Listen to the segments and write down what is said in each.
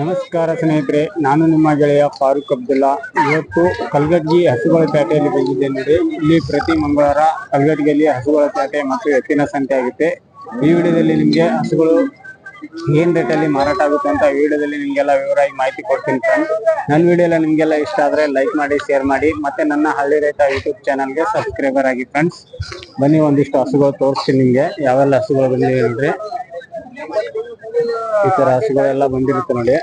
ನಮಸ್ಕಾರ ಸ್ನೇಹಿತರೆ, ನಾನು ನಿಮ್ಮ ಗೆಳೆಯ ಫಾರೂಕ್ ಅಬ್ದುಲ್ಲಾ. ಇವತ್ತು ಕಲ್ಗಡ್ಗಿ ಹಸುಗಳ ಪೇಟೆಯಲ್ಲಿ ಬಂದಿದ್ದೇನೆ ನೋಡಿ. ಇಲ್ಲಿ ಪ್ರತಿ ಮಂಗಳವಾರ ಕಲ್ಗಡ್ಗಿಯಲ್ಲಿ ಹಸುಗಳ ಪೇಟೆ ಮತ್ತು ಎತ್ತಿನ ಸಂತೆ ಆಗುತ್ತೆ. ಈ ವಿಡಿಯೋದಲ್ಲಿ ನಿಮಗೆ ಹಸುಗಳು ಏನ್ ರೇಟಲ್ಲಿ ಮಾರಾಟ ಆಗುತ್ತೆ ಅಂತ ವಿಡಿಯೋದಲ್ಲಿ ನಿಮ್ಗೆಲ್ಲ ವಿವರವಾಗಿ ಮಾಹಿತಿ ಕೊಡ್ತೀನಿ ಫ್ರೆಂಡ್ ನನ್ನ ವಿಡಿಯೋ ಎಲ್ಲ ನಿಮ್ಗೆಲ್ಲ ಇಷ್ಟ ಆದ್ರೆ ಲೈಕ್ ಮಾಡಿ ಶೇರ್ ಮಾಡಿ. ಮತ್ತೆ ನನ್ನ ಹಳ್ಳಿ ರೈತ ಯೂಟ್ಯೂಬ್ ಚಾನಲ್ಗೆ ಸಬ್ಸ್ಕ್ರೈಬರ್ ಆಗಿ ಫ್ರೆಂಡ್ಸ್ ಬನ್ನಿ ಒಂದಿಷ್ಟು ಹಸುಗಳು ತೋರಿಸ್ತೀನಿ ನಿಮ್ಗೆ. ಯಾವೆಲ್ಲ ಹಸುಗಳು ಬಂದಿವೆ ನೋಡ್ರಿ. ಈ ತರ ಹಸುಗಳೆಲ್ಲ ಬಂದಿರುತ್ತೆ ನೋಡಿ.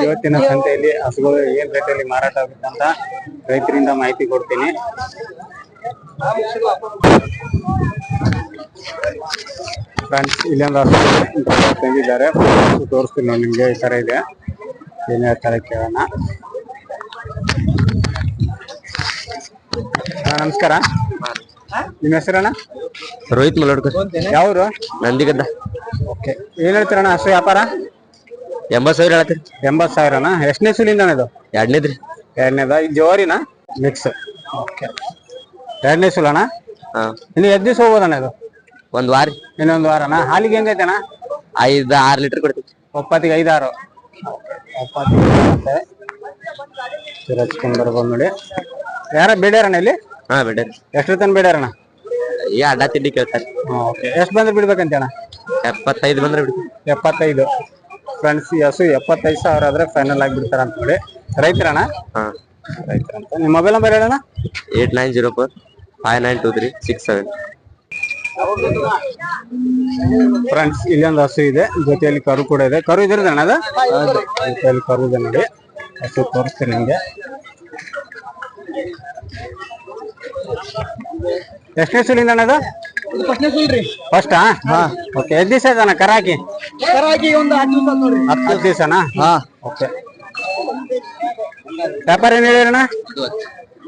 ಇವತ್ತಿನ ಸಂತೆಯಲ್ಲಿ ಹಸುಗಳು ಏನ್ ರೇಟಲ್ಲಿ ಮಾರಾಟ ಆಗುತ್ತೆ ಅಂತ ರೈತರಿಂದ ಮಾಹಿತಿ ಕೊಡ್ತೀನಿ. ಫ್ರೆಂಡ್ಸ್ ಇಲ್ಲೊಂದು ಒಂದು ಇದೆ, ತಂದಿದ್ದಾರೆ ತೋರಿಸ್ತೀನಿ ನೋಡಿ ನಿಮಗೆ ಈ ಥರ ಇದೆ. ಏನೇ ಹೇಳ್ತಾರೆ ಕೇಳೋಣ. ಹಾ ನಮಸ್ಕಾರ. ನಿಮ್ಮ ಹೆಸರಣ್ಣ? ರೋಹಿತ್ ಮಲೋಡ್ಕರ್. ಯಾವ್ರು? ನಂದಿಗದ್ದ. ಓಕೆ. ಏನ್ ಹೇಳ್ತೀರಣ್ಣ ಅಷ್ಟು ವ್ಯಾಪಾರ? ಎಂಬತ್ ಸಾವಿರ ಹೇಳ್ತೀರಿ ಎಂಬತ್ ಸಾವಿರನ? ಎಷ್ಟನೇ ಸುಲಿಂದ ಇದು? ಎರಡನೇದ್ರಿ ಎರಡನೇದ? ಇದು ಜೋರಿನ? Mix okay. ಎರಡನೇ ಸುಲಣ್ಣ ಹಾ. ಇನ್ನು ಎದ್ದು ದಿವಸ ಹೋಗೋದಣ್ಣ ಇದು? ಒಂದ್ ವಾರ? ಇನ್ನೊಂದು ವಾರ ಹಾಲಿಗೆ ಹೆಂಗೈತೆ ಅಣ್ಣ ಐದ್ ಆರ್ ಲೀಟರ್ ಕೊಡ್ತೀವಿ. ಒಪ್ಪತ್ತಿಗೆ ಐದಾರು. ಒಪ್ಪತ್ತಿಗೆ ಬರ್ಬೋದು ನೋಡಿ. ಯಾರ ಬೇಡ್ಯಾರಣ ಇಲ್ಲಿ? ಹಾ ಬಿಡ್ರಿ ಎಷ್ಟು ತನ ಬೇಡ್ಯಾರಣ ಈ ಅಡ್ಡ ತಿಂಡಿ ಕೇಳ್ತಾರೆ. ಎಷ್ಟು ಬಂದ್ರೆ ಬಿಡ್ಬೇಕಂತ ಅಣ್ಣ ಎಪ್ಪತ್ತೈದು ಬಂದ್ರೆ ಬಿಡ್ತೀವಿ. ಎಪ್ಪತ್ತೈದು. ಫ್ರೆಂಡ್ಸ್ ಹಸು ಎಪ್ಪತ್ತೈದು ಸಾವಿರ ಆದ್ರೆ ಫೈನಲ್ ಆಗಿ ಬಿಡ್ತಾರ ಅಂತ ನೋಡಿ. ರೈತರಣ್ಣ? ಹಾ. ರೈತರಂತ. ನಿಮ್ಮ mobile number ಹೇಳಣ್ಣ? Eight nine zero four five nine two three six seven. Friends ಇಲ್ಲೊಂದು ಹಸು ಇದೆ. ಜೊತೆಯಲ್ಲಿ ಕರು ಕೂಡ ಇದೆ. ಕರು ಇದ್ರದ್ದು ಅಣ್ಣ ಅದು? ಜೊತೆಯಲ್ಲಿ ಕರು ಇದೆ ನೋಡಿ. ಹಸು ತೋರಿಸ್ತೀನಿ ನಿಮ್ಗೆ. ಎಷ್ಟನೇ ಸುಲಿಂದ ಅಣ್ಣದ ಫಸ್ಟ್ ಫಸ್ಟಾ ಹಾ ಓಕೆ ಎಷ್ಟು ದಿವಸ ಆಯ್ತಣ್ಣ ಕರ ಹಾಕಿ ಹತ್ತು ದಿವಸ ಹಾ. ಓಕೆ ವ್ಯಾಪಾರ ಏನ್ ಹೇಳಿರಣ್ಣ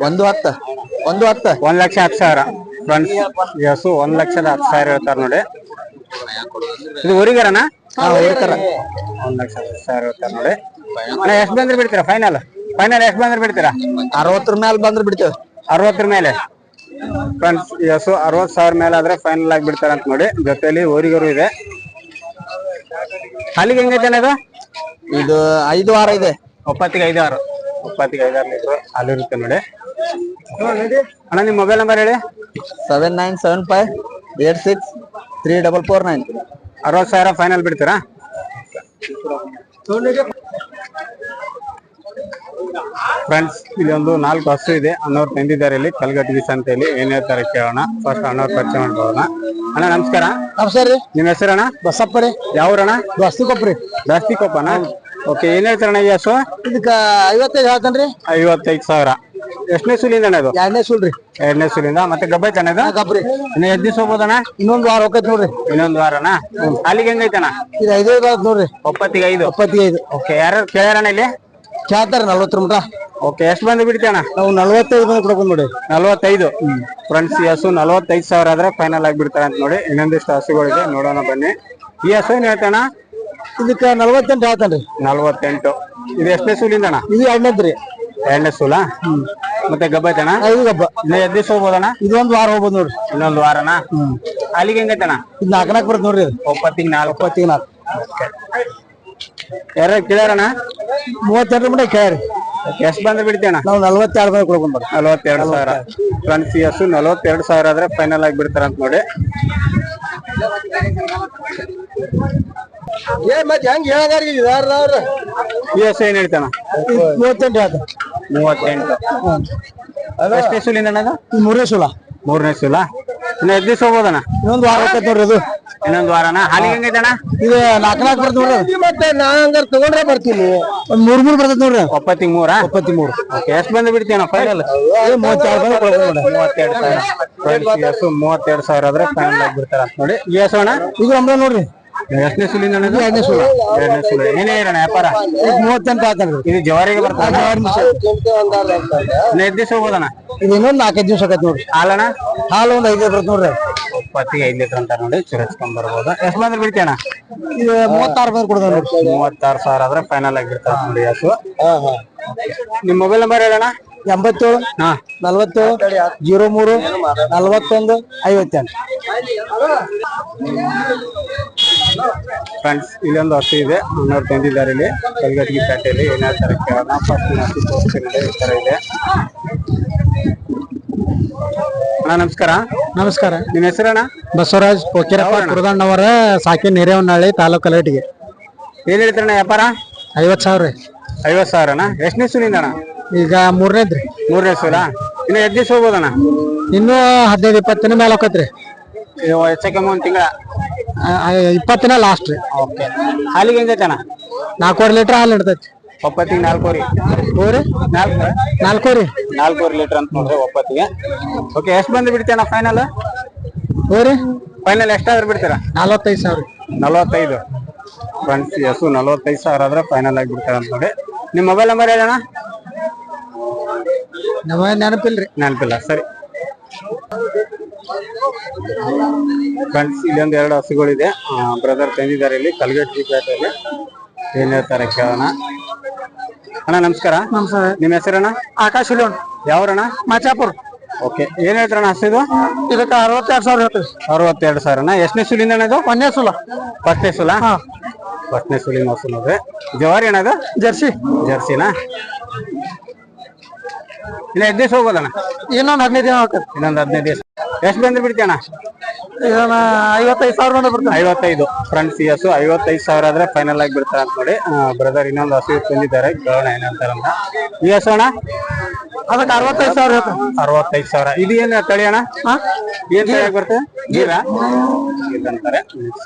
ಒಂದು ಹತ್ತು. ಒಂದು ಹತ್ತು. ಒಂದ್ ಲಕ್ಷ ಹತ್ತು ಸಾವಿರ. ಫ್ರೆಂಡ್ಸ್ ಹಸು ಒಂದ್ ಲಕ್ಷದ ಹತ್ತು ಸಾವಿರ ಹೇಳ್ತಾರ ನೋಡಿ. ಇದು ಊರಿಗರನ? ಒಂದ್ ಲಕ್ಷ ಹತ್ತು ಸಾವಿರ ಹೇಳ್ತಾರ ನೋಡಿ. ಅಣ್ಣ ಎಷ್ಟ್ ಬಂದ್ರೆ ಬಿಡ್ತೀರಾ ಫೈನಲ್ ಫೈನಲ್ ಎಷ್ಟು ಬಂದ್ರೆ ಬಿಡ್ತೀರಾ? ಅರವತ್ತರ ಮೇಲೆ ಬಂದ್ರೆ ಬಿಡ್ತೇವೆ. ಅರವತ್ತರ ಮೇಲೆ. ಫ್ರೆಂಡ್ಸ್ ಹಸು ಅರವತ್ ಸಾವಿರ ಮೇಲೆ ಆದ್ರೆ ಫೈನಲ್ ಆಗಿ ಬಿಡ್ತಾರ ಅಂತ ನೋಡಿ. ಜೊತೆಲಿ ಊರಿಗರು ಇದೆ. ಹಾಲಿಗೆ ಹೆಂಗೈತೆ ಅಣ್ಣ ಇದು? ಇದು ಐದು ವಾರ ಇದೆ. ಒಪ್ಪತ್ತಿಗೆ ವಾರ ಒಪ್ಪತ್ತಿಗೆ ಐದಾರು ಲೀಟ್ರ್ ಹಾಲು ಇರುತ್ತೆ ನೋಡಿ. ಅಣ್ಣ ನಿಮ್ಮ ಮೊಬೈಲ್ ನಂಬರ್ ಹೇಳಿ. Seven nine seven five eight six three double four nine ಅರವತ್ ಸಾವಿರ ಫೈನಲ್ ಬಿಡ್ತೀರಾ? ಫ್ರೆಂಡ್ಸ್ ಇದೊಂದು ಒಂದು ನಾಲ್ಕು ಹಸು ಇದೆ. ಅನ್ನೋರು ತಂದಿದ್ದಾರೆ ಇಲ್ಲಿ ಕಲಗತ್ತಿಗೆ ಅಂತ ಹೇಳಿ ಏನ್ ಹೇಳ್ತಾರೆ ಕೇಳೋಣ. ಫಸ್ಟ್ ಅಣ್ಣವ್ರ ಪರಿಚಯ ಮಾಡ್ಬೋದ ಅಣ್ಣ ನಮಸ್ಕಾರ. ನಮಸ್ಕಾರ ರೀ. ನಿಮ್ಮ ಹೆಸರಣ್ಣ ಬಸಪ್ಪ ರೀ. ಯಾವ್ರಣ್ಣ ಜಾಸ್ತಿ ಕೊಪ್ರಿ ಜಾಸ್ತಿ ಕೊಪ್ಪಣ್ಣ ಓಕೆ ಏನ್ ಹೇಳ್ತಾರಣ್ಣ ಈ ಹಸು? ಇದಕ್ಕ ಐವತ್ತೈದು ಹೇಳ್ತಾನ್ರಿ. ಐವತ್ತೈದು ಸಾವಿರ. ಎಷ್ಟನೇ ಸುಲಿಂದ ಅಣ್ಣ ಇದು? ಎರಡನೇ ಸುಲ್ರಿ ಎರಡನೇ ಸುಲಿಂದ ಮತ್ತೆ ಗಬ್ಬೆ ಚೆನ್ನಾಗ ಗಬ್ರಿ ಇನ್ನು ಎದ್ ದಿವಸ ಹೋಗ್ಬೋದಣ್ಣ ಇನ್ನೊಂದ್ ವಾರ ಹೋಗತ್ ನೋಡ್ರಿ. ಇನ್ನೊಂದ್ ವಾರನ? ಅಲ್ಲಿಗೆ ಹೆಂಗೈತಣ್ಣ ಇದು ಐದೈದು ಆತ್ ನೋಡ್ರಿ. ಒಪ್ಪತ್ತಿಗೆ ಐದು ಇಪ್ಪತ್ತೈದು ಓಕೆ ಯಾರು ಕೇಳ್ಯಾರಣ ಇಲ್ಲಿ? ಕೇಳ್ತಾರ ನಲ್ವತ್ತರ ಮಟ ಓಕೆ ಎಷ್ಟು ಬಂದು ಬಿಡ್ತೇಣ ನಾವು ನಲ್ವತ್ತೈದು ಬಂದು ಕೊಡ್ಕೊಂಡು ನೋಡಿ. ನಲ್ವತ್ತೈದು? ಫ್ರೆಂಡ್ಸ್ ಈ ಹಸು ನಲ್ವತ್ತೈದು ಸಾವಿರ ಆದ್ರೆ ಫೈನಲ್ ಆಗಿ ಬಿಡ್ತಾರೆ ಅಂತ ನೋಡಿ. ಇನ್ನೊಂದಿಷ್ಟು ಹಸುಗಳಿದೆ ನೋಡೋಣ ಬನ್ನಿ. ಈ ಹಸು ಏನ್ ಹೇಳ್ತಾನ ಇದಕ್ಕೆ ನಲ್ವತ್ತೆಂಟು ಹೇಳ್ತಾನ್ರಿ. ನಲ್ವತ್ತೆಂಟು. ಇದು ಎಷ್ಟನೇ ಸೂಲಿಂದಣ್ಣ? ಇದು ಎರಡನೇದ್ರಿ. ಎರಡನೇ ಸೂಲ? ಮತ್ತೆ ಐದು ಗಬ್ಬ. ಇನ್ನ ಎರಡ್ ದಿವಸ ಹೋಗ್ಬೋದಣ್ಣ? ಇದೊಂದು ವಾರ ಹೋಗ್ಬೋದು ನೋಡ್ರಿ. ಇನ್ನೊಂದು ವಾರನ? ಅಲ್ಲಿಗೆ ಹೆಂಗೈತಣ್ಣ ಇದು ನಾಲ್ಕು ನಾಲ್ಕು ಬರುತ್ತೆ ನೋಡ್ರಿ ಒಪ್ಪತ್ತಿಂಗ್ ನಾಲ್ಕು. ಒಪ್ಪತ್ತಿಂಗ್ ನಾಲ್ಕು. ಯಾರು ಕೇಳ್ಯಾರಣ್ಣ? ಮೂವತ್ತೆರಡು ಮಟ ಕೇಳ್ರಿ ಎಷ್ಟು ಬಂದ್ರೆ ಬಿಡ್ತೀಯಣ್ಣ? ನಾವು ನಲ್ವತ್ತೆರಡು ಬಂದ್ರೆ ಕೊಡ್ಕೊಂಡು ಬರ್ರಿ ನಲವತ್ತೆರಡು ಸಾವಿರ. ಫ್ರೆಂಡ್ಸ್ ಹಸು ನಲವತ್ತೆರಡು ಸಾವಿರ ಆದ್ರೆ ಫೈನಲ್ ಆಗಿ ಬಿಡ್ತಾರ ಅಂತ ನೋಡಿ. ಏ ಮತ್ತೆ ಹೆಂಗ್ ಹೇಳದಾರಿ? ಈ ಹಸು ಏನ್ ಹೇಳ್ತಾನ? ಮೂವತ್ತೆಂಟು ಹೇಳ್ತ ಮೂವತ್ತೆಂಟು. ಎಷ್ಟನೇ ಸೂಲಿಂದ ಅಣ್ಣ ಇದು? ಮೂರನೇ ಸುಲ. ಮೂರನೇ ಸುಲ. ಇನ್ನು ಎದ್ದು ದಿವಸ ಇನ್ನೊಂದು ವಾರ ಹೋಗತ್ ನೋಡ್ರಿ ಅದು. ಇನ್ನೊಂದು ವಾರನ? ಹಾಲಿಗೆ ಹೆಂಗೈತಣ್ಣ ಇದು ನಾಲ್ಕು ನಾಲ್ಕು ಬರ್ತದೆ ನೋಡ್ರಿ ಮತ್ತೆ ನಾ ಹಂಗಾರ ತಗೊಂಡ್ರೆ ಬರ್ತೀನಿ ಒಂದ್ ಮೂರ್ ಮೂರ್ ಬರ್ತದೆ ನೋಡ್ರಿ ಒಪ್ಪತ್ತಿಗೆ ಮೂರಾ ಒಪ್ಪತ್ತಿ ಮೂರು ಓಕೆ ಎಷ್ಟು ಬಂದು ಬಿಡ್ತೀಯಣ್ಣ ಫೈನಲ್ ಮೂವತ್ತೆರಡು ಬಂದು ನೋಡಿ ಮೂವತ್ತೆರಡು ಸಾವಿರ ಮೂವತ್ತೆರಡು ಸಾವಿರ ಆದ್ರೆ ಫೈನಲ್ ಆಗಿ ಬಿಡ್ತಾರ. ಅಂತ ನೋಡಿ ಹಸು ಅಣ್ಣ? ಇದು ನಮ್ದ ನೋಡ್ರಿ. ಎಷ್ಟನೇ ಸುಲಿಂದ ಅಣ್ಣ? ಎರಡನೇ ಸುಲ ಎರಡನೇ ಸುಲ ಏನೇ ಇರೋಣ ವ್ಯಾಪಾರ ಇದು ಮೂವತ್ತೆಂಟು ಹೇಳ್ತಾನ್ರಿ ಇದು ಜವಾರಿಗೆ ಬರ್ತದೆ ಎದ್ದು ದಿವಸ ಹೋಗೋದಣ್ಣ? ಇದು ಇನ್ನೊಂದು ನಾಲ್ಕೈದು ದಿವಸ ಆಗತ್ತೆ ನೋಡ್ರಿ. ಹಾಲಣ್ಣ? ಹಾಲು ಒಂದು ಐದು ಬರುತ್ತೆ ನೋಡ್ರಿ. ಇಪ್ಪತ್ತಿಗೆ ಐದು ಲೀಟರ್ ಅಂತ ನೋಡಿ ಚುರಚ್ಕೊಂಡ್ ಬರ್ಬೋದು. ಎಷ್ಟು ಬಂದ್ರೆ ಬಿಡ್ತೀಯಣ್ಣ ಇದು ಮೂವತ್ತಾರು ಬಂದ್ರೆ ಕೊಡ್ತಾನೆ ನೋಡಿ ಮೂವತ್ತಾರು ಸಾವಿರ ಆದ್ರೆ ಫೈನಲ್ ಆಗಿ ಬಿಡ್ತಾರ ನೋಡಿ ಹಸು ನಿಮ್ ಮೊಬೈಲ್ ನಂಬರ್ ಹೇಳೋಣ ಎಂಬತ್ತೇಳು ಹಾ. ನಲವತ್ತೇಳು ಜೀರೋ ಮೂರು ನಲವತ್ತೊಂದು ಐವತ್ತೆಂಟು. ಫ್ರೆಂಡ್ಸ್ ಇಲ್ಲೊಂದು ಹಸು ಇದೆ. ಅನ್ನೋರು ತಂದಿದ್ದಾರೆ ಇಲ್ಲಿ ಕಲ್ಗಟ್ಟಿಗೆ ಪೇಟೆಯಲ್ಲಿ ಏನಾದ್ರು ತರ ಕೇಳೋಣ. ಫಸ್ಟ್ ಹಸು ತೋರಿಸ್ತೀನಿ ಈ ತರ ಇದೆ. ಅಣ್ಣ ನಮಸ್ಕಾರ. ನಮಸ್ಕಾರ. ನಿಮ್ಮ ಹೆಸರಣ್ಣ? ಬಸವರಾಜ್ ಪೋಕಿರಪ್ಪ ಕುರದಣ್ಣವರ ಸಾಕಿನ ಹಿರೇವನಹಳ್ಳಿ ತಾಲೂಕು ಕಲಗಟ್ಟಿಗೆ. ಏನ್ ಹೇಳ್ತಾರಣ್ಣ ವ್ಯಾಪಾರ? ಐವತ್ತು ಸಾವಿರ ರೀ. ಐವತ್ ಸಾವಿರ ಅಣ್ಣ ಎಷ್ಟನೇ ಸುಲಿಂದ ಅಣ್ಣ? ಈಗ ಮೂರನೇದ್ರಿ. ಮೂರನೇ ಸೂಲ ಇನ್ನು ಎದ್ದು ದಿವಸ ಹೋಗ್ಬೋದಣ್ಣ? ಇನ್ನೂ ಹದಿನೈದು ಇಪ್ಪತ್ತಿನ ದಿನ ಮೇಲೆ ಹೋಗತ್ರಿ. ಹೆಚ್ಚಕ್ಕೆ ಒಂದು ತಿಂಗಳ. ಇಪ್ಪತ್ತು ದಿನ ಲಾಸ್ಟ್ ರೀ ಓಕೆ ಹಾಲಿಗೆ ಹೆಂಗೈತೆ ಅಣ್ಣ ನಾಲ್ಕೂವರೆ ಲೀಟ್ರ್ ಹಾಲು ಹಿಡ್ತೈತಿ ಒಪ್ಪತ್ತಿಗೆ ನಾಲ್ಕೂರಿ ಹೋರಿ ನಾಲ್ಕು ನಾಲ್ಕೂರಿ ನಾಲ್ಕೂವರೆ ಲೀಟರ್ ಅಂತ ನೋಡ್ರಿ ಒಪ್ಪತ್ತಿಗೆ. ಓಕೆ ಎಷ್ಟು ಬಂದು ಬಿಡ್ತೀಯಣ್ಣ ಫೈನಲ್ ಹೋರಿ ಫೈನಲ್ ಎಷ್ಟಾದ್ರೂ ಬಿಡ್ತೀರಾ? ನಲವತ್ತೈದು ಸಾವಿರ. ನಲವತ್ತೈದು. ಫ್ರೆಂಡ್ಸ್ ಎಸು ನಲವತ್ತೈದು ಸಾವಿರ ಆದ್ರೆ ಫೈನಲ್ ಆಗಿ ಬಿಡ್ತಾರೆ ಅಂತ ನೋಡಿ. ನಿಮ್ಮ ಮೊಬೈಲ್ ನಂಬರ್ ಹೇಳೋಣ ನಮ್ಮ ನೆನಪಿಲ್ರಿ. ನೆನಪಿಲ್ಲ ಸರಿ. ಫ್ರೆಂಡ್ಸ್ ಇಲ್ಲಿ ಒಂದು ಎರಡು ಹಸುಗಳಿದೆ. ಬ್ರದರ್ ತಂದಿದ್ದಾರೆ ಇಲ್ಲಿ ಕಲ್ಗಟ್ಟಿ ಪೇಟೆಯಲ್ಲಿ ಏನ್ ಹೇಳ್ತಾರೆ ಕೇಳೋಣ. ಅಣ್ಣ ನಮಸ್ಕಾರ. ನಮಸ್ಕಾರ. ನಿಮ್ಮ ಹೆಸರಣ್ಣ? ಆಕಾಶ್ ಇಲ್ಲೋಣ ಯಾವ್ರಣ್ಣ? ಮಾಚಾಪುರ್. ಓಕೆ ಏನ್ ಹೇಳ್ತಾರಣ್ಣ ಹಸಿದು ಇದು? ಇದಕ್ಕೆ ಅರವತ್ತೆರಡು ಸಾವಿರ ಹೇಳ್ತೀವಿ. ಅರವತ್ತೆರಡು ಸಾವಿರನ. ಎಷ್ಟನೇ ಸುಲಿಂದ ಅಣ್ಣ ಇದು? ಒಂದೇ ಸುಲ. ಫಸ್ಟ್ನೇ ಸುಲ? ಹಾ. ಫಸ್ಟ್ನೇ ಸುಲಿನ ಹಸು ನೋಡ್ರಿ. ಜವಾರಿ ಅಣ್ಣ ಇದು? ಜರ್ಸಿ. ಜರ್ಸಿನ? ಇನ್ನ ಎಷ್ಟು ದಿವಸ ಹೋಗೋದಣ್ಣ? ಇನ್ನೊಂದು ಹದಿನೈದು ದಿನ ಹೋಗ್ತದೆ. ಇನ್ನೊಂದು ಹದಿನೈದು ದಿವಸ. ಎಷ್ಟು ಬಂದ್ರೆ ಬಿಡ್ತೀಯಣ್ಣ? ಇದನ್ನ ಐವತ್ತೈದು ಸಾವಿರ ಬಂದ ಐವತ್ತೈದು. ಫ್ರಂಟ್ ಸಿ ಹಸು ಐವತ್ತೈದು ಸಾವಿರ ಆದ್ರೆ ಫೈನಲ್ ಆಗಿ ಬಿಡ್ತಾರೆ ಅಂತ ನೋಡಿ. ಬ್ರದರ್ ಇನ್ನೊಂದು ಹಸು ತಂದಿದ್ದಾರೆ. ಕೇಳೋಣ ಏನಂತಾರಂತ ಈ ಹಸು ಅಣ್ಣ? ಅದಕ್ಕೆ ಅರವತ್ತೈದು ಸಾವಿರ ಅರವತ್ತೈದು ಸಾವಿರ. ಇದು ಏನ ತಳಿ ಅಣ್ಣ? ಏನ್ ತಳಿಯಾಗಿ ಬರ್ತದೆ ಗೀರಾ ಇದಂತಾರೆ.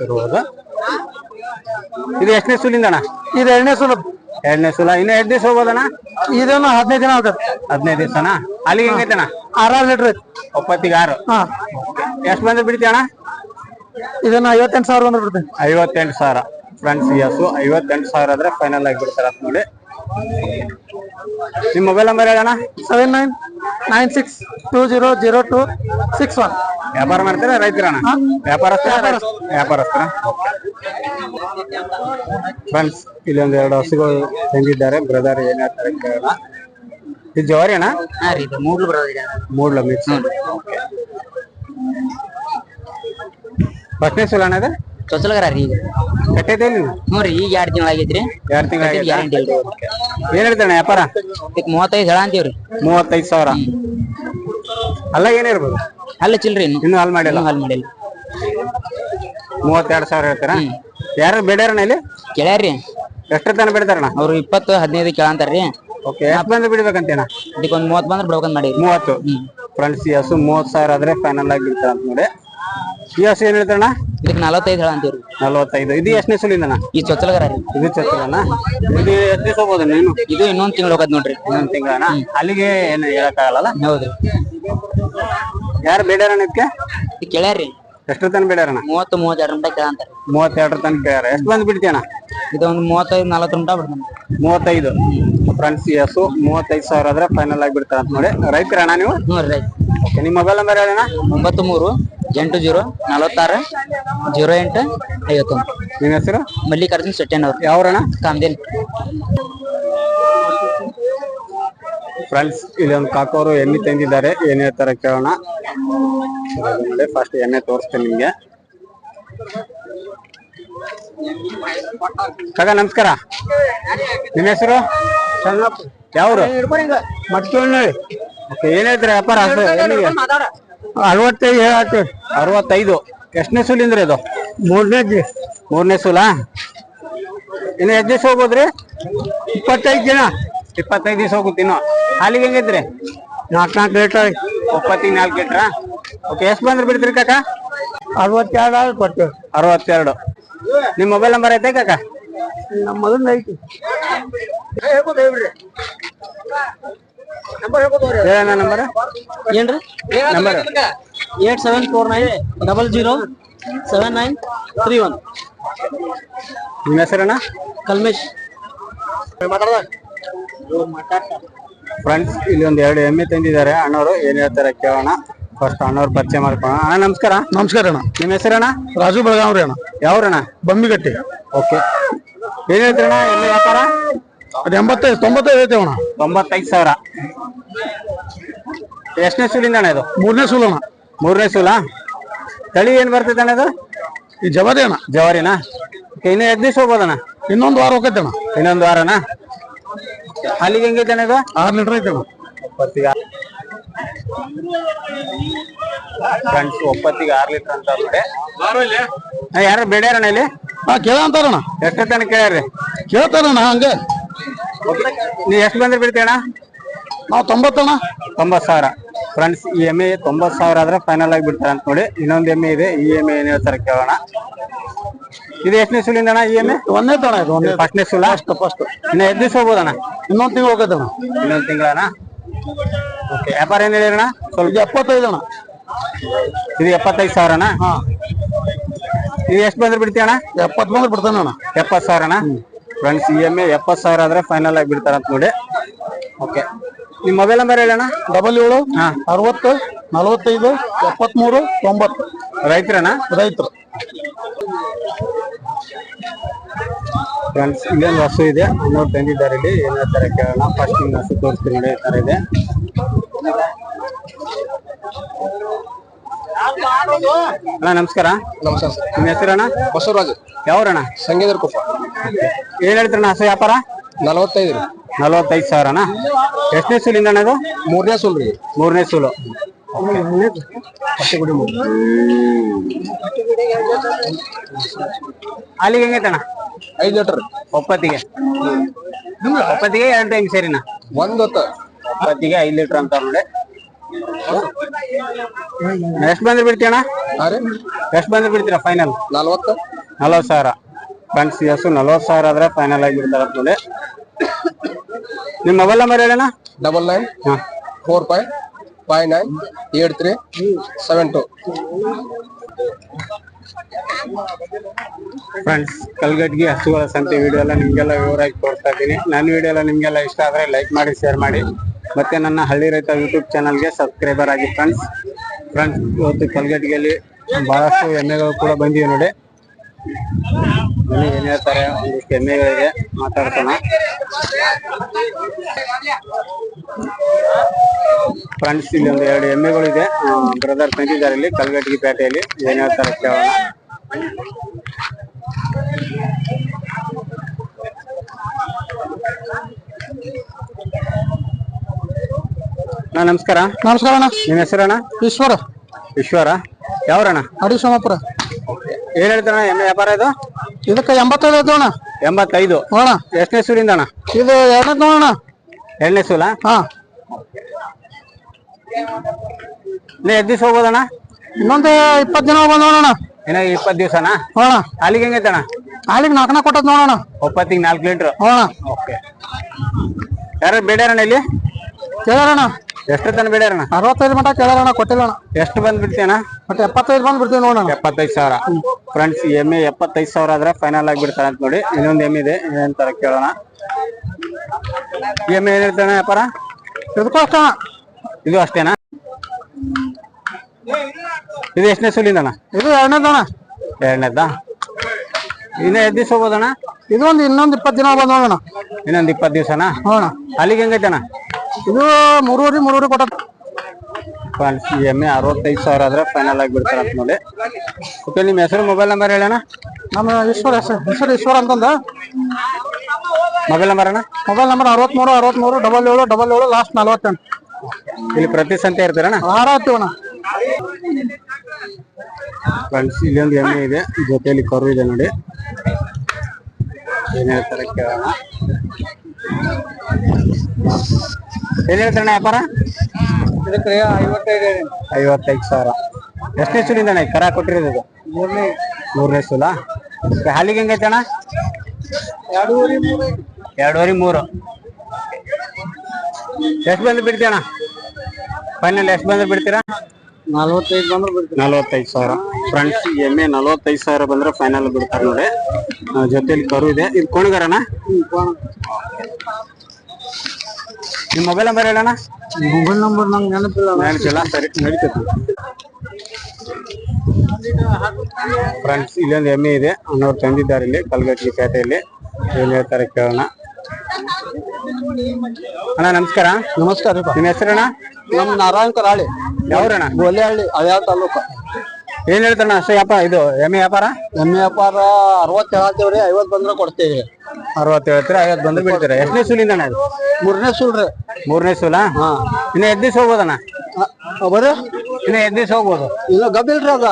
ಇರೋದು ಇದು ಎಷ್ಟನೇ ಸುಲಿಂದ ಅಣ್ಣ? ಇದು ಎರಡನೇ ಸುಲಭ ಎರಡನೇ ಸುಲ. ಇನ್ನು ಎರಡು ದಿವಸ ಹೋಗೋದಣ್ಣ? ಇದನ್ನು ಹದಿನೈದು ದಿನ ಹೋಗ್ತದೆ ಹದಿನೈದು ದಿವಸನಾ? ಅಲ್ಲಿಗೆ ಹೆಂಗೈತಣ್ಣ? ಆರಾರು ಲೀಟರ್ ಐತಿ. ಒಪ್ಪತ್ತಿಗೆ ಆರು ಹಾ. ಎಷ್ಟು ಬಂದ್ರೆ ಬಿಡ್ತೀಯಣ್ಣ ಇದನ್ನ ಐವತ್ತೆಂಟು ಸಾವಿರ ಬಂದ ಬಿಡ್ತೀನಿ. ಐವತ್ತೆಂಟು ಸಾವಿರ. ಫ್ರೆಂಡ್ಸ್ ಎಸ್ ಐವತ್ತೆಂಟು ಸಾವಿರ ಆದ್ರೆ ಫೈನಲ್ ಆಗಿ ಬಿಡ್ತಾರೆ ಅಂತ ನೋಡಿ. ನಿಮ್ಮ ಮೊಬೈಲ್ ನಂಬರ್ ಹೇಳೋಣ seven nine nine six two zero zero two six one ವ್ಯಾಪಾರ ಮಾಡ್ತೀರಾ ರೈತರಣ್ಣ? ವ್ಯಾಪಾರಸ್ಥ ವ್ಯಾಪಾರಸ್ಥರ ಫ್ರೆಂಡ್ಸ್ ಇಲ್ಲಿ ಒಂದು ಎರಡು ಹಸುಗಳು ತಂದಿದ್ದಾರೆ. ಬ್ರದರ್ ಏನ್ ಹೇಳ್ತಾರೆ ಕೇಳೋಣ. ಇದು ಜವಾರಿ ಅಣ್ಣ ಹಾ ರೀ ಇದು ಮೂಡ್ಲು ಬರೋದಿದೆ ಮೂಡ್ಲ ಮಿಕ್ಸ್ ಫಸ್ಟ್ನೇ ಸಲ ಅಣ್ಣ ಇದು? ಚೊಚ್ಚಲಗರ ರೀ ಈಗ. ಕಟ್ಟೈತೆ ನೀವು ಹ್ಞೂ ರೀ ಈಗ ಎರಡು ತಿಂಗಳು ಆಗೈತ್ರಿ. ಎರಡು ತಿಂಗಳು ಗ್ಯಾರಂಟಿ ಇಲ್ರಿ. ಏನ್ ಹೇಳ್ತಾನೆ ವ್ಯಾಪಾರ? ಇದಕ್ಕೆ ಮೂವತ್ತೈದು ಹೇಳ ಅಂತೀವ್ರಿ. ಮೂವತ್ತೈದು ಸಾವಿರ. ಅಲ್ಲ ಏನಿರ್ಬೋದು ಅಲ್ಲ ಚಿಲ್ರಿ ಇನ್ನು ಇನ್ನೂ ಹಾಲ್ ಮಾಡಿಲ್ಲ. ಹಾಲ್ ಮಾಡಿಲ್ಲ. ಮೂವತ್ತೆರಡು ಸಾವಿರ ಹೇಳ್ತಾರ? ಯಾರು ಬೇಡ್ಯಾರಣ್ಣ ಇಲ್ಲಿ? ಕೇಳ್ಯಾರ್ರಿ. ಎಷ್ಟ್ರ ತನಕ ಬಿಡ್ತಾರಣ್ಣ? ಅವ್ರು ಇಪ್ಪತ್ತು ಹದಿನೈದು ಕೇಳಂತಾರ್ರಿ. ಓಕೆ ಎಷ್ಟು ಬಂದ್ರೆ ಬಿಡ್ಬೇಕಂತೇನ? ಇದಕ್ಕೆ ಒಂದು ಮೂವತ್ತು ಬಂದ್ರೆ ಬಿಡ್ಬೇಕಂತ ಮಾಡಿ ಮೂವತ್ತು? ಫ್ರೆಂಡ್ಸ್ ಈ ಹಸು ಮೂವತ್ತು ಸಾವಿರ ಆದ್ರೆ ಫೈನಲ್ ಆಗಿ ಬಿಡ್ತಾರ ಅಂತ ನೋಡಿ. ಈ ಹಸು ಏನ್ ಹೇಳ್ತಾರಣ್ಣ? ಇದಕ್ಕೆ ನಲವತ್ತೈದು ಹೇಳ ಅಂತೀವ್ರಿ. ನಲವತ್ತೈದು. ಇದು ಎಷ್ಟನೇ ಸುಲಿಂದಣ್ಣ ಈ ಚೊಚ್ಚಲಗರ ರೀ. ಇದು ಚತ್ತಲಣ್ಣ ಇದು ಎಷ್ಟು ಹೋಗೋದು ನೀನು ಇದು ಇನ್ನೊಂದು ತಿಂಗಳು ಹೋಗದ್ ನೋಡ್ರಿ. ಇನ್ನೊಂದು ತಿಂಗಳಣ್ಣ ಅಲ್ಲಿಗೆ ಏನು ಹೇಳಕ್ಕಾಗಲ್ಲ ಹೌದ್ರಿ ಯಾರು ಬೇಡ್ಯಾರಣ್ಣ ಇದಕ್ಕೆ? ಇದು ಕೇಳ್ಯಾರ್ರಿ. ಎಷ್ಟ್ರ ತನಕ ಬೇಡ್ಯಾರಣ್ಣ? ಮೂವತ್ತು ಮೂವತ್ತೆರಡು ರೂಪಾಯಿ ಅಂತಾರೆ. ಮೂವತ್ತೆರಡರ ತನಕ ಬೇಡ್ಯಾರ ಎಷ್ಟು ಬಂದು ಬಿಡ್ತೀಯಣ್ಣ? ಇದು ಒಂದು ಮೂವತ್ತೈದು ನಲವತ್ತು ರೂಪಾಯಿ ಬಿಡ್ತಾನೆ ಮೂವತ್ತೈದು. ಫ್ರೆಂಡ್ಸ್ ಸಿ ಎಸ್ ಮೂವತ್ತೈದು ಸಾವಿರ ಆದ್ರೆ ಫೈನಲ್ ಆಗಿ ಬಿಡ್ತಾರ ಅಂತ ನೋಡಿ. ರೈತರಣ್ಣ ನೀವು? ಹ್ಞೂ ರೀ ಓಕೆ ನಿಮ್ಮ ಮೊಬೈಲ್ ನಂಬರ್ ಹೇಳಣ್ಣ ಒಂಬತ್ತು ಮೂರು ಎಂಟು ಜೀರೋ ನಲವತ್ತಾರು ಜೀರೋ ಎಂಟು ಐವತ್ತೊಂದು. ನಿಮ್ಮ ಹೆಸರು? ಮಲ್ಲಿಕಾರ್ಜುನ್ ಸೆಟ್ಟೆನ್ ಅವ್ರು. ಯಾವ್ರಣ್ಣ ಕಾಮದೇನ್. ಫ್ರೆಂಡ್ಸ್ ಇಲ್ಲಿ ಒಂದು ಕಾಕೋರು ಎಣ್ಣೆ ತಂದಿದ್ದಾರೆ. ಏನ್ ಹೇಳ್ತಾರೆ ಕೇಳೋಣ. ಫಸ್ಟ್ ಎಣ್ಣೆ ತೋರಿಸ್ತೇನೆ ನಿಮ್ಗೆ. ಕಾಕ ನಮಸ್ಕಾರ. ನಿಮ್ಮ ಹೆಸರು? ಯಾವ್ರು? ಮಟ್ಕೊಂಡಿ ಓಕೆ ಏನ್ ಹೇಳ್ತೀರಾ ವ್ಯಾಪಾರ? ಅರವತ್ತೈದು ಹೇಳಿ ಅರವತ್ತೈದು. ಎಷ್ಟನೇ ಸೂಲಿಂದ್ರಿ ಅದು? ಮೂರನೇ ಮೂರನೇ ಸೂಲ? ಇನ್ನು ಎಷ್ಟು ದಿವಸ ಹೋಗ್ಬೋದ್ರಿ ಇಪ್ಪತ್ತೈದು ದಿನ. ಇಪ್ಪತ್ತೈದು ದಿವಸ ಹೋಗುತ್ತೆ ಇನ್ನು. ಹಾಲಿಗೆ ಹೆಂಗೈತ್ರಿ ನಾಲ್ಕು ನಾಲ್ಕು ಲೀಟ್ರ್. ಇಪ್ಪತ್ತೈದು ನಾಲ್ಕು ಲೀಟ್ರ? ಓಕೆ ಎಷ್ಟು ಬಂದ್ರೆ ಬಿಡ್ತೀರಿ ಕಾಕ? ಅರವತ್ತೆರಡು ಆದ್ರೆ ಕೊಡ್ತೇವೆ ಅರವತ್ತೆರಡು. ನಿಮ್ಮ ಮೊಬೈಲ್ ನಂಬರ್ ಐತೆ ಕಾಕ? ನಮ್ಮ ಮಗನ ಐತಿ. ಹೇಳಣ್ಣ ನಂಬರ್ ಏನ್ರಿ? Number eight seven four nine double zero seven nine three one. ನಿಮ್ಮ ಹೆಸರಣ್ಣ? ಕಲ್ಮೇಶ್. ಫ್ರೆಂಡ್ಸ್ ಇಲ್ಲಿ ಒಂದು ಎರಡು ಎಮ್ಮೆ ತಂದಿದ್ದಾರೆ. ಅಣ್ಣವರು ಏನ್ ಹೇಳ್ತಾರೆ ಕೇಳೋಣ. ಫಸ್ಟ್ ಅಣ್ಣವ್ರ ಪರಿಚಯ ಮಾಡ್ಕೊಳ್ಳೋಣ ಅಣ್ಣ ನಮಸ್ಕಾರ. ನಮಸ್ಕಾರ ಅಣ್ಣ. ನಿಮ್ಮ ಹೆಸರಣ್ಣ? ರಾಜು ಬೆಳಗಾವ್ರಿ ಅಣ್ಣ. ಯಾವ್ರಣ್ಣ? ಬಮ್ಮಿಗಟ್ಟಿ ಓಕೆ. ಏನ್ ಅಣ್ಣ ಎಲ್ಲ ವ್ಯಾಪಾರ ಅದು ಎಂಬತ್ತೈದು ತೊಂಬತ್ತೈದು ಐತೆ ಅಣ್ಣ. ತೊಂಬತ್ತೈದು ಸಾವಿರ. ಎಷ್ಟನೇ ಸೂಲಿಂದ ಅಣ್ಣ ಇದು? ಮೂರನೇ ಸೂಲು ಅಣ್ಣ. ಮೂರನೇ ಸೂಲ ತಳಿ ಏನ್ ಬರ್ತೈತೆ ಅಣ್ಣ ಇದು? ಈ ಜವಾರಿ ಅಣ್ಣ. ಜವಾರಿನಾ? Okay, ಇನ್ನು ಎದ್ದು ದಿವಸ ಹೋಗ್ಬೋದಣ್ಣ? ಇನ್ನೊಂದು ವಾರ ಹೋಗೈತೆ ಅಣ್ಣ. ಇನ್ನೊಂದು ವಾರನಾ? ಅಲ್ಲಿಗೆ ಹೆಂಗೈತೆ ಅಣ್ಣ ಇದು? ಆರು ಲೀಟರ್ ಐತೆ ಅಣ್ಣ. ಫ್ರೆಂಡ್ಸ್ ಒಪ್ಪತ್ತಿಗೆ ಆರ್ ಲೀಟರ್ ಅಂತ ನೋಡಿ. ಯಾರು ಅಣ್ಣ ಇಲ್ಲಿ? ಹಾ ಕೇಳ ಅಂತಾರಣ ಎಷ್ಟು ತನ ಕೇಳ್ಯಾರ್ರಿ? ಕೇಳ್ತಾರಣ್ಣ ಹಂಗೆ. ನೀ ಎಷ್ಟು ಬಂದ್ರೆ ಬಿಡ್ತೀಯಣ್ಣ? ನಾವು ತೊಂಬತ್ತಣ್ಣ. ತೊಂಬತ್ತು ಸಾವಿರ. ಫ್ರೆಂಡ್ಸ್ ಈ ಎಮ್ಮೆ ತೊಂಬತ್ತು ಸಾವಿರ ಆದ್ರೆ ಫೈನಲ್ ಆಗಿ ಬಿಡ್ತಾರೆ ಅಂತ ನೋಡಿ. ಇನ್ನೊಂದು ಎಮ್ಮೆ ಇದೆ ಈ ಎಮ್ಮೆ ಏನು ಹೇಳ್ತಾರೆ ಕೇಳೋಣ. ಇದು ಎಷ್ಟನೇ ಸುಲಿಂದ ಅಣ್ಣ ಈ ಎಮ್ಮೆ ಒಂದೇ ತಣ ಇದು ಒಂದೇ ಫಸ್ಟ್ನೇ ಸುಲ? ಫಸ್ಟ್ ಫಸ್ಟ್ ಇನ್ನು ಎದ್ದು ದಿವಸ ಹೋಗ್ಬೋದಣ್ಣ ಇನ್ನೊಂದು ತಿಂಗಳು ಹೋಗೈತೆ ಅಣ್ಣ ಇನ್ನೊಂದು ತಿಂಗಳಣ್ಣ ಓಕೆ ವ್ಯಾಪಾರ ಏನ್ ಹೇಳಿರಣ ಸ್ವಲ್ಪ ಎಪ್ಪತ್ತೈದು ಅಣ್ಣ. ಇದು ಎಪ್ಪತ್ತೈದು ಸಾವಿರ ಹಾ. ಇದು ಎಷ್ಟು ಬಂದ್ರೆ ಬಿಡ್ತೀಯಣ್ಣ ಎಪ್ಪತ್ತು ಬಂದ್ರೆ ಬಿಡ್ತಾನೆ ಅಣ್ಣ. ಎಪ್ಪತ್ತು ಅಣ್ಣ ಫ್ರೆಂಡ್ಸ್ ಇ ಎಂ ಎ ಎಪ್ಪತ್ತು ಸಾವಿರ ಆದ್ರೆ ಫೈನಲ್ ಆಗಿ ಬಿಡ್ತಾರಂತ ನೋಡಿ. ಓಕೆ. ನಿಮ್ಮ ಮೊಬೈಲ್ ನಂಬರ್ ಹೇಳಣ್ಣ ಡಬಲ್ ಏಳು ಹಾಂ. ಅರವತ್ತು ನಲವತ್ತೈದು ಎಪ್ಪತ್ಮೂರು ತೊಂಬತ್ತು. ರೈತರಣ್ಣ ರೈತರು. ಫ್ರೆಂಡ್ಸ್ ಇಲ್ಲೊಂದು ಹಸು ಇದೆ. ಇನ್ನೊಂದು ತಂದಿದ್ದಾರೆ ಇಲ್ಲಿ. ಏನ್ ತರ ಕೇಳೋಣ. ಫಸ್ಟ್ ನಿಮ್ಗೆ ಹಸು ತೋರಿಸ್ತೀನಿ ನೋಡಿ ತರ ಇದೆ. ಅಣ್ಣ ನಮಸ್ಕಾರ. ನಮಸ್ಕಾರ ನಿಮ್ಮ ಹೆಸರಣ್ಣ? ಬಸವರಾಜ್. ಯಾವ್ರಣ್ಣ? ಸಂಗೀತರ ಕುಪ್ಪ. ಏನ್ ಹೇಳ್ತಾರಣ್ಣ ಹಸು ವ್ಯಾಪಾರ ನಲವತ್ತೈದು ರೀ. ನಲವತ್ತೈದು ಅಣ್ಣ ಎಷ್ಟನೇ ಸೂಲಿಂದ ಅಣ್ಣ ಇದು? ಮೂರನೇ ಸೂಲ್ ರೀ. ಮೂರನೇ ಸೂಲು. ಅಲ್ಲಿಗೆ ಹೆಂಗೈತಣ್ಣ? ಐದು ಲೀಟರ್. ಒಪ್ಪತ್ತಿಗೆ. ಒಪ್ಪತ್ತಿಗೆ ಎರಡು ಟೈಮ್ ಸೇರಿನ? ಒಂದ್ ಹೊತ್ತು. ಒಪ್ಪತ್ತಿಗೆ ಐದು ಲೀಟರ್ ಅಂತ ನೋಡಿ. ಎಷ್ಟು ಬಂದ್ರೆ ರೀ. ಎಷ್ಟು ಬಂದ್ರೆ ಬಿಡ್ತೀರಾ ಫೈನಲ್ ನಲ್ವತ್ತು. ನಲವತ್ತು ಸಾವಿರ. ಫ್ರೆಂಡ್ಸ್ ಎಸ್ ನಲ್ವತ್ತು ಸಾವಿರ ಆದ್ರೆ ಫೈನಲ್ ಆಗಿ ಬಿಡ್ತಾರ ನೋಡಿ. ನಿಮ್ಮ mobile number ಹೇಳಣ್ಣ? Double nine four five five nine eight three seven two. Friends ಕಲ್ಗಟ್ಗೆ ಹಸುಗಳ ಸಂತೆ ವಿಡಿಯೋ ಎಲ್ಲ ನಿಮ್ಗೆಲ್ಲ ವಿವರವಾಗಿ ತೋರಿಸ್ತಾ ಇದ್ದೀನಿ. ನನ್ನ ವಿಡಿಯೋ ಎಲ್ಲ ನಿಮ್ಗೆಲ್ಲ ಇಷ್ಟ ಆದ್ರೆ ಲೈಕ್ ಮಾಡಿ ಶೇರ್ ಮಾಡಿ. ಮತ್ತೆ ನನ್ನ ಹಳ್ಳಿ ರೈತ ಯೂಟ್ಯೂಬ್ ಚಾನಲ್ಗೆ ಸಬ್ಸ್ಕ್ರೈಬರ್ ಆಗಿ ಫ್ರೆಂಡ್ಸ್ ಫ್ರೆಂಡ್ಸ್ ಇವತ್ತು ಕಲ್ಗಟ್ಟಿಗೆಯಲ್ಲಿ ಬಹಳಷ್ಟು ಎಮ್ಮೆಗಳು ಕೂಡ ಬಂದಿವೆ ನೋಡಿ. ಬನ್ನಿ ಏನ್ ಹೇಳ್ತಾರೆ? ಒಂದಿಷ್ಟು ಕೆಮ್ಮೆಗಳಿಗೆ ಮಾತಾಡ್ತಾನ ಫ್ರೆಂಡ್ಸ್ ಇಲ್ಲಿ ಒಂದು ಎರಡು ಎಮ್ಮೆಗಳಿದೆ. ಬ್ರದರ್ ತಂದಿದ್ದಾರೆ ಇಲ್ಲಿ ಕಲ್ಗಟ್ಟಿಗೆ ಪೇಟೆಯಲ್ಲಿ. ಏನ್ ಹೇಳ್ತಾರೆ ಕೇಳೋಣ. ಅಣ್ಣ ನಮಸ್ಕಾರ. ನಮಸ್ಕಾರ ಅಣ್ಣ. ನಿಮ್ಮ ಹೆಸರಣ್ಣ? ಈಶ್ವರ. ಈಶ್ವರ. ಯಾವ್ರಣ್ಣ? ಅಡಿ ಸೋಮಾಪುರ. ಏನ್ ಹೇಳ್ತಾರಣ್ಣ ಎಮ್ಮೆ ವ್ಯಾಪಾರ ಇದು? ಇದಕ್ಕೆ ಎಂಬತ್ತೈದು ಐತೆ ಅಣ್ಣ. ಎಂಬತ್ತೈದು? ಅಣ್ಣ. ಎಷ್ಟನೇ ಸೂಲಿಂದ ಅಣ್ಣ? ಇದು ಎರಡನೇ ನೋಡೋಣ ಎರಡನೇ ಸೂಲ ಹಾ. ಇನ್ನು ಎದ್ದು ದಿವಸ ಹೋಗೋದಣ್ಣ? ಇನ್ನೊಂದು ಇಪ್ಪತ್ತು ದಿನ ಬಂದ್ ನೋಡೋಣ ಇನ್ನ ಇಪ್ಪತ್ತು ದಿವಸನಾ? ಅಣ್ಣ ಅಲ್ಲಿಗೆ ಹೆಂಗೈತಣ್ಣ ಹಾಲಿಗೆ ನಾಲ್ಕನ ಕೊಟ್ಟದ್ ನೋಡೋಣ ಒಪ್ಪತ್ತಿಗೆ ನಾಲ್ಕು ಲೀಟ್ರ್ ಹೋಣ ಓಕೆ ಯಾರು ಬೇಡ್ಯಾರಣ್ಣ ಇಲ್ಲಿ? ಕೇಳೋಣ ಎಷ್ಟು ತನ ಬಿಡ್ಯಾರಣ ಅರವತ್ತೈದು ಮಟ ಕೇಳೋಣ ಕೊಟ್ಟಿಲ್ಲ ಎಷ್ಟು ಬಂದ್ ಬಿಡ್ತೀನ ಮತ್ತೆ ಎಪ್ಪತ್ತೈದು ಬಂದ್ ಬಿಡ್ತೀವಿ ನೋಡೋಣ ಎಪ್ಪತ್ತೈದು ಸಾವಿರ. ಫ್ರೆಂಡ್ಸ್ ಎಂ ಎ ಎಪ್ಪತ್ತೈದು ಸಾವಿರ ಆದ್ರೆ ಫೈನಲ್ ಆಗಿ ಬಿಡ್ತಾರೆ ಅಂತ ನೋಡಿ. ಇನ್ನೊಂದು ಎಂ ಇದೆ. ಏನಂತಾರ ಕೇಳೋಣ. ಎಂ ಏನ್ ಹೇಳ್ತಾನೆ ವ್ಯಾಪಾರ? ಇದಕ್ಕೂ ಇದು ಅಷ್ಟೇನಾ? ಇದು ಎಷ್ಟನೇ ಸುಲಿಂದಣ ಇದು ಎರಡನೇದಣ ಅಣ್ಣ. ಇನ್ನೇ ಎದ್ ದಿವಸ ಹೋಗೋದಣ್ಣ? ಇದು ಒಂದು ಇನ್ನೊಂದು ಇಪ್ಪತ್ತು ದಿನ ಬಂದ್ ನೋಡೋಣ ಇನ್ನೊಂದು ಇಪ್ಪತ್ತು ದಿವಸನಾ? ಹೋಣ ಅಲ್ಲಿಗೆ ಹೆಂಗೈತಣ್ಣ ಇದು ಮೂರುವರೆ ಮೂರುವರೆ ಕೊಟ್ಟ ಫ್ರೆಂಡ್ಸ್ ಈ ಎಮ್ಮೆ ಅರವತ್ತೈದು ಸಾವಿರ ಆದ್ರೆ ಫೈನಲ್ ಆಗಿ ಬಿಡ್ತಾರೆ ಅಂತ ನೋಡಿ. ಓಕೆ ನಿಮ್ಮ ಹೆಸರು ಮೊಬೈಲ್ ನಂಬರ್ ಹೇಳೋಣ ನಮ್ಮ ಈಶ್ವರ ಹೆಸರು ಹೆಸರು ಈಶ್ವರ ಅಂತಂದ. ಮೊಬೈಲ್ ನಂಬರ್ ಅಣ್ಣ. ಮೊಬೈಲ್ ನಂಬರ್ ಅರವತ್ಮೂರು ಅರವತ್ಮೂರು ಡಬಲ್ ಏಳು ಡಬಲ್ ಏಳು ಲಾಸ್ಟ್ ನಲ್ವತ್ತೆಂಟು. ಇಲ್ಲಿ ಪ್ರತಿ ಸಂತೆ ಇರ್ತೀರಣ್ಣ ಅಣ್ಣ? ಫ್ರೆಂಡ್ಸ್ ಇಲ್ಲೊಂದು ಎಮ್ಮೆ ಇದೆ. ಜೊತೆಯಲ್ಲಿ ಕರು ಇದೆ ನೋಡಿ. ಏನ್ ಹೇಳ್ತಾರೆ ಕೇಳೋಣ. ಏನ್ ಹೇಳ್ತಾರಣ್ಣ ವ್ಯಾಪಾರ? ಇದಕ್ಕೆ ಐವತ್ತೈದು ಐವತ್ತೈದು ಸಾವಿರ. ಎಷ್ಟನೇ ಸುಲಿಂದ ಅಣ್ಣ ಕರ ಕೊಟ್ಟಿರೋದು ಇದು? ಮೂರನೇ. ಮೂರನೇ ಸುಲ? ಹಾಲಿಗೆ ಹೆಂಗೈತೆ ಅಣ್ಣ ಎರಡೂವರೆ ಮೂರು. ಎರಡೂವರೆ ಮೂರು. ಎಷ್ಟು ಬಂದು ಬಿಡ್ತೀಯ ಅಣ್ಣ? ಫೈನಲ್ ಎಷ್ಟು ಬಂದ್ರೆ ಬಿಡ್ತೀರಾ? ನಲ್ವತ್ತೈದು ಬಂದ್ರೆ ಬಿಡ್ತೀವಿ. ನಲ್ವತ್ತೈದು ಸಾವಿರ. ಫ್ರೆಂಡ್ಸ್ ಎಮ್ಮೆ ನಲವತ್ತೈದು ಸಾವಿರ ಬಂದ್ರೆ ಫೈನಲ್ ಬಿಡ್ತಾರೆ ನೋಡಿ. ಜೊತೆಲಿ ಕರು ಇದೆ. ಇದು ಕೋಣಿಗಾರಣ್ಣ ನಿಮ್ಮ ಮೊಬೈಲ್ ನಂಬರ್ ಹೇಳಣ್ಣ? ಮೊಬೈಲ್ ನಂಬರ್ ನಂಗೆ ನೆನಪಿಲ್ಲ. ನೆನಪಿಲ್ಲ? ಸರಿ ನಡೀತೈತಿ. ಫ್ರೆಂಡ್ಸ್ ಇಲ್ಲೊಂದು ಎಮ್ಮೆ ಇದೆ. ಅನ್ನೋರು ತಂದಿದ್ದಾರೆ ಇಲ್ಲಿ ಕಲ್ಗಟ್ಟಿ ಪೇಟೆಯಲ್ಲಿ. ಏನು ಹೇಳ್ತಾರೆ ಕೇಳೋಣ. ಅಣ್ಣ ನಮಸ್ಕಾರ. ನಮಸ್ಕಾರ ನಿಮ್ಮ ಹೆಸರಣ್ಣ? ನಮ್ಮ ನಾರಾಯಣ ಕರಾಳಿ. ಯಾವ್ರಣ್ಣ? ಗೋಲಿಹಳ್ಳಿ ಹಳ್ಯಾಳ ತಾಲೂಕು. ಏನ್ ಹೇಳ್ತಾರಣ ಅಷ್ಟೇ ವ್ಯಾಪಾರ ಇದು ಎಮ್ಮೆ ವ್ಯಾಪಾರ? ಎಮ್ಮೆ ವ್ಯಾಪಾರ ಅರವತ್ತು ಹೇಳತ್ತೇವ್ರಿ ಐವತ್ತು ಬಂದ್ರೆ ಕೊಡ್ತೇವೆ. ಅರವತ್ತು ಹೇಳ್ತೀರಾ ಐವತ್ತು ಬಂದ್ರೆ ಬಿಡ್ತೀರ ಎಷ್ಟನೇ ಸೂಲಿಂದ ಅಣ್ಣ ಇದು? ಮೂರನೇ ಸೂಲ್ರಿ. ಮೂರನೇ ಸೂಲ? ಹಾ. ಇನ್ನ ಎದ್ದು ದಿವ್ಸ ಹೋಗ್ಬೋದಣ್ಣ? ಹೋಗ್ಬೋದು ಇನ್ನ ಎದ್ದು ದಿವಸ ಹೋಗ್ಬೋದು? ಇನ್ನು ಗಬ್ಬಿಲ್ರಿ ಅದ.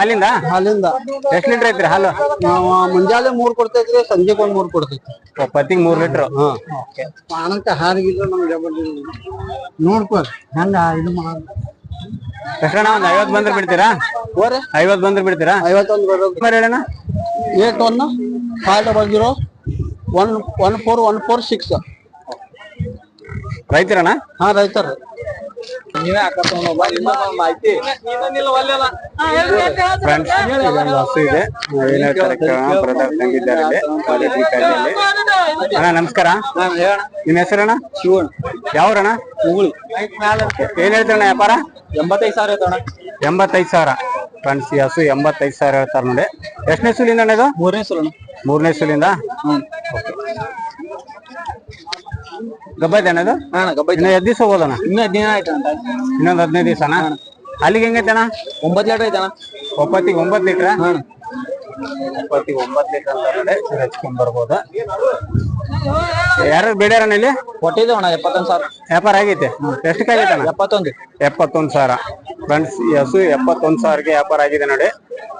ಅಲ್ಲಿಂದ ಅಲ್ಲಿಂದ ಎಷ್ಟು ಲೀಟರ್ ಐತ್ರಿ ಹಾಲು? ನಾವು ಮುಂಜಾನೆ ಮೂರ್ ಕೊಡ್ತೈತ್ರಿ ಸಂಜೆಗೆ ಒಂದ್ ಮೂರ್ ಕೊಡ್ತೈತಿ ಪತ್ತಿಗೆ ಮೂರ್ ಲೀಟರ್? ಪಾನಂತ ಹಾರಿಗಿದ್ರೆ ನಮ್ಗೆ ನೋಡ್ಕೊ ಹೆಂಗ ಇದು ಮಾಡ ಎಷ್ಟಣ್ಣ ಒಂದ್ ಐವತ್ತು ಬಂದ್ರೆ ಬಿಡ್ತೀರಾ ಓರೆ ಐವತ್ತು ಬಂದ್ರೆ ಬಿಡ್ತೀರಾ? ಐವತ್ತೊಂದು ಬರೋದು number ಹೇಳಣ್ಣ. Eight one five double zero one one four one four six ರೈತರಣ್ಣ? ಹಾ ರೈತರ. ನೀವೇ ಮಾಹಿತಿ. ಫ್ರೆಂಡ್ಸ್ ಇದೊಂದು ಹಸು ಇದೆ. ಏನ್ ಹೇಳ್ತಾರೆ ಕೇಳೋಣ ಬ್ರದರ್ ತಂದಿದ್ದಾರೆ ಇಲ್ಲಿ ಕಾಲೇಜ್ ಕಾಲೇಜಲ್ಲಿ ಅಣ್ಣ ನಮಸ್ಕಾರ. ನಿಮ್ಮ ಹೆಸರಣ್ಣ? ಶಿವಣ್ಣ. ಯಾವ್ರಣ್ಣ? ಮುಗುಳಿ. ಏನ್ ಹೇಳ್ತಾರಣ್ಣ ವ್ಯಾಪಾರ? ಎಂಬತ್ತೈದು ಸಾವಿರ ಐತಣ್ಣ ಎಂಬತ್ತೈದು ಸಾವಿರ. ಫ್ರೆಂಡ್ಸ್ ಈ ಹಸು ಎಂಬತ್ತೈದು ಸಾವಿರ ಹೇಳ್ತಾರೆ ನೋಡಿ. ಎಷ್ಟನೇ ಸುಲಿಂದ ಅಣ್ಣ ಇದು? ಮೂರನೇ ಸಲ ಮೂರನೇ ಸುಲಿಂದ? ಗಬ್ಬ ಇದೆ? ಅಣ್ಣ ಗಬ್ಬ ಇನ್ನ ಎದ್ದು ದಿವಸ ಹೋಗೋದಣ್ಣ ಇನ್ನೂ ಹದಿನೈದು ಆಯ್ತಣ್ಣ. ಇನ್ನೊಂದು ಹದಿನೈದು ದಿವಸ ಅಣ್ಣ. ಅಲ್ಲಿಗೆ ಹೆಂಗೈತೆ ಅಣ್ಣ? ಒಂಬತ್ತು ಲೀಟರ್ ಐತಣ್ಣ. ಒಪ್ಪತ್ತಿಗೆ ಒಂಬತ್ತು ಲೀಟ್ರ? ಒಪ್ಪತ್ತಿಗೆ ಒಂಬತ್ತು ಲೀಟರ್ ಅಂತ ನೋಡಿ ಹಚ್ಕೊಂಡ್ ಬರ್ಬೋದು. ಯಾರು ಬೇಡ್ಯಾರಣ್ಣ ಇಲ್ಲಿ ಕೊಟ್ಟಿದ್ದೆ ಅಣ್ಣ ಎಪ್ಪತ್ತೊಂದು ಸಾವಿರ. ವ್ಯಾಪಾರ ಆಗೈತೆ? ಎಷ್ಟು ಆಗೈತೆ ಅಣ್ಣ? ಎಪ್ಪತ್ತೊಂದು. ಎಪ್ಪತ್ತೊಂದು ಸಾವಿರ. ಫ್ರೆಂಡ್ಸ್ ಈ ಹಸು ಎಪ್ಪತ್ತೊಂದು ಸಾವಿರಕ್ಕೆ ವ್ಯಾಪಾರ ಆಗಿದೆ ನೋಡಿ.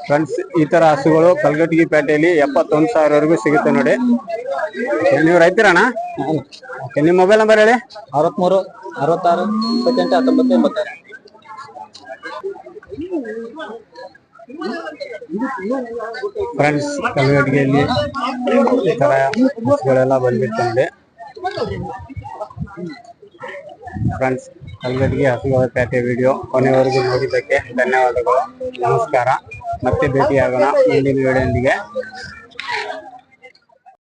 ಫ್ರೆಂಡ್ಸ್ ಈ ತರ ಹಸುಗಳು ಕಲ್ಗಟ್ಟಿಗೆ ಪೇಟೆಯಲ್ಲಿ ಎಪ್ಪತ್ತೊಂದು ಸಾವಿರವರೆಗೂ ಸಿಗುತ್ತೆ ನೋಡಿ. ನೀವು ರೈತರಣ್ಣ? ನಿಮ್ ನಿಮ್ಮ ಮೊಬೈಲ್ ನಂಬರ್ ಹೇಳಿ. ಅರವತ್ಮೂರು ಅರವತ್ತಾರು ಇಪ್ಪತ್ತೆಂಟು ಹತ್ತೊಂಬತ್ತು ಎಂಬತ್ತಾರು. ಫ್ರೆಂಡ್ಸ್ ಕಲ್ಗಟ್ಟಿಗೆಯಲ್ಲಿ ಈ ತರ ಬಸ್ಗಳೆಲ್ಲ ಬಂದಿರ್ತಂದೆ ಫ್ರೆಂಡ್ಸ್ ಕಲ್ಗಟ್ಟಿಗೆ ಹಸುಗಳ ಪೇಟೆ ವಿಡಿಯೋ ಕೊನೆವರೆಗೂ ನೋಡಿದ್ದಕ್ಕೆ ಧನ್ಯವಾದಗಳು. ನಮಸ್ಕಾರ. ಮತ್ತೆ ಭೇಟಿಯಾಗೋಣ ಮುಂದಿನ ವಿಡಿಯೋದೊಂದಿಗೆ